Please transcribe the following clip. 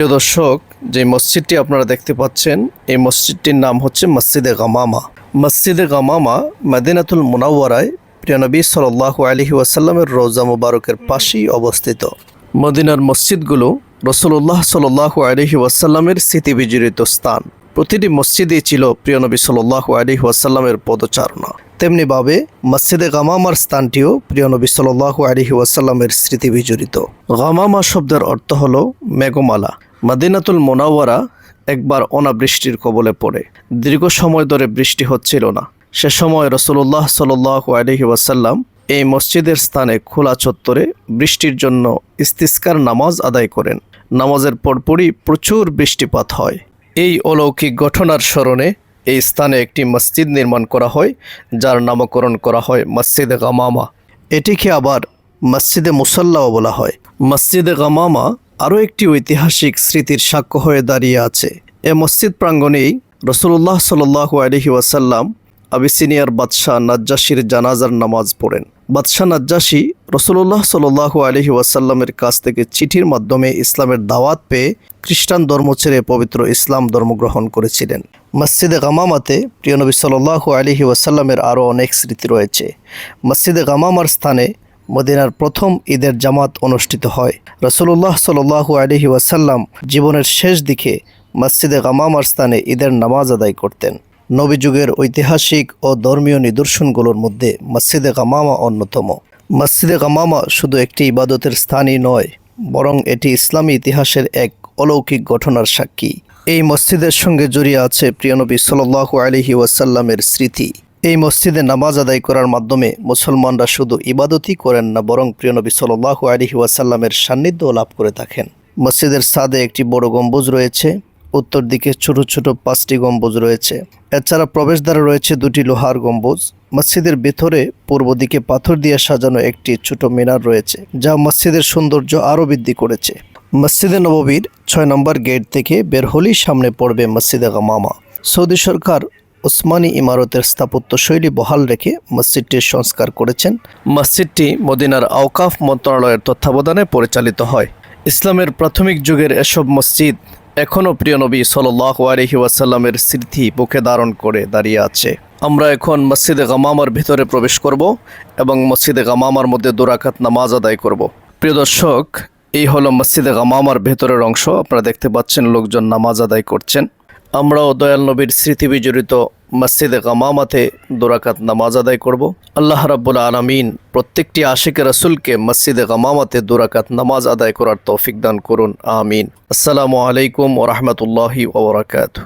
প্রিয় দর্শক, যে মসজিদটি আপনারা দেখতে পাচ্ছেন, এই মসজিদটির নাম হচ্ছে মসজিদে গামামা। মসজিদে গামামা মদিনাতুল মুনাওয়ারায় প্রিয়নবী সাল্লাহ আলহি ওয়াসাল্লামের রোজা মুবারকের পাশেই অবস্থিত। মদিনার মসজিদগুলো রসুল্লাহ সাল্লাহ আলহি ওয়াসাল্লামের স্মৃতিবিজড়িত স্থান। প্রতিটি মসজিদই ছিল প্রিয়নবী সাল্লাহ আলহি ওয়াসাল্লামের পদচারণা। তেমনিভাবে মসজিদে গামামার স্থানটিও প্রিয়নবী সাল্লাহ আলহি ওয়াসাল্লামের স্মৃতি বিজড়িত। গামামা শব্দের অর্থ হল মেঘমালা। মাদিনাতুল মোনাওয়ারা একবার অনাবৃষ্টির কবলে পড়ে। দীর্ঘ সময় ধরে বৃষ্টি হচ্ছিল না। সে সময় রসুল্লাহ সাল্লাহ আলহি ওয়াসাল্লাম এই মসজিদের স্থানে খোলা চত্বরে বৃষ্টির জন্য ইস্তিস্কার নামাজ আদায় করেন। নামাজের পরপরই প্রচুর বৃষ্টিপাত হয়। এই অলৌকিক ঘটনার স্মরণে এই স্থানে একটি মসজিদ নির্মাণ করা হয়, যার নামকরণ করা হয় মসজিদে গামামা। এটিকে আবার মসজিদে মুসাল্লাও বলা হয়। মসজিদে গামামা আরও একটি ঐতিহাসিক স্মৃতির সাক্ষ্য হয়ে দাঁড়িয়ে আছে। এ মসজিদ প্রাঙ্গণেই রসুল্লাহ সাল আলহি ওয়াসাল্লাম আবিসিনিয়ার বাদশাহ নাজ্জাসির জানাজার নামাজ পড়েন। বাদশাহ নাজ্জাসি রসুল্লাহ সাল্লাহ আলহি ওয়াসাল্লামের কাছ থেকে চিঠির মাধ্যমে ইসলামের দাওয়াত পেয়ে খ্রিস্টান ধর্ম ছেড়ে পবিত্র ইসলাম ধর্ম গ্রহণ করেছিলেন। মসজিদে গামামাতে প্রিয়নবী সাল্লাহ আলহি ওয়াসাল্লামের আরও অনেক স্মৃতি রয়েছে। মসজিদে গামামার স্থানে মদিনার প্রথম ঈদের জামাত অনুষ্ঠিত হয়। রসুল্লাহ সাল্লু আলহি ওয়াসাল্লাম জীবনের শেষ দিকে মসজিদে গামামার স্থানে ঈদের নামাজ আদায় করতেন। নবী যুগের ঐতিহাসিক ও ধর্মীয় নিদর্শনগুলোর মধ্যে মসজিদে গামামা অন্যতম। মসজিদে গামামা শুধু একটি ইবাদতের স্থানই নয়, বরং এটি ইসলামী ইতিহাসের এক অলৌকিক ঘটনার সাক্ষী। এই মসজিদের সঙ্গে জড়িয়ে আছে প্রিয়নবী সাল্লাহ আলহি ওয়াসাল্লামের স্মৃতি। এই মসজিদে নামাজ আদায় করার মাধ্যমে মুসলমানরা শুধু ইবাদতই করেন না, বরং প্রিয়নবী সাল্লাহ আলহি ওয়াসাল্লামের সান্নিধ্য লাভ করে থাকেন। মসজিদের সাদে একটি বড় গম্বুজ রয়েছে উত্তর দিকে ছোট ছোট পাঁচটি গম্বুজ রয়েছে। এছাড়া প্রবেশদ্বারে রয়েছে দুটি লোহার গম্বুজ। মসজিদের ভেতরে পূর্ব দিকে পাথর দিয়ে সাজানো একটি ছোট মিনার রয়েছে, যা মসজিদের সৌন্দর্য আরও বৃদ্ধি করেছে। মসজিদে নববীর ছয় নম্বর গেট থেকে বের হলেই সামনে পড়বে মসজিদে গামামা। সৌদি সরকার ওসমানী ইমারতের স্থাপত্য শৈলী বহাল রেখে মসজিদটির সংস্কার করেছেন। মসজিদটি মদিনার আওকাফ মন্ত্রণালয়ের তত্ত্বাবধানে পরিচালিত হয়। ইসলামের প্রাথমিক যুগের এসব মসজিদ এখনও প্রিয় নবী সাল্লাহ আলহি ওয়াসাল্লামের স্মৃতি বুকে ধারণ করে দাঁড়িয়ে আছে। আমরা এখন মসজিদে গামামার ভিতরে প্রবেশ করব এবং মসজিদে গামামার মধ্যে দুরাকাত নামাজ আদায় করব। প্রিয় দর্শক, এই হলো মসজিদে গামামার ভেতরের অংশ। আপনারা দেখতে পাচ্ছেন লোকজন নামাজ আদায় করছেন। আমরাও দয়াল নবীর স্মৃতি বিজড়িত মসজিদে কামামাতে দুরাকাত নামাজ আদায় করব। আল্লাহ রাব্বুল আলমিন প্রত্যেকটি আশিক রসুলকে মসজিদে কামামাতে দুরাকাত নামাজ আদায় করার তৌফিক দান করুন। আমিন। আসসালামু আলাইকুম ওরহমতুল্লাহি ওবরাকাতু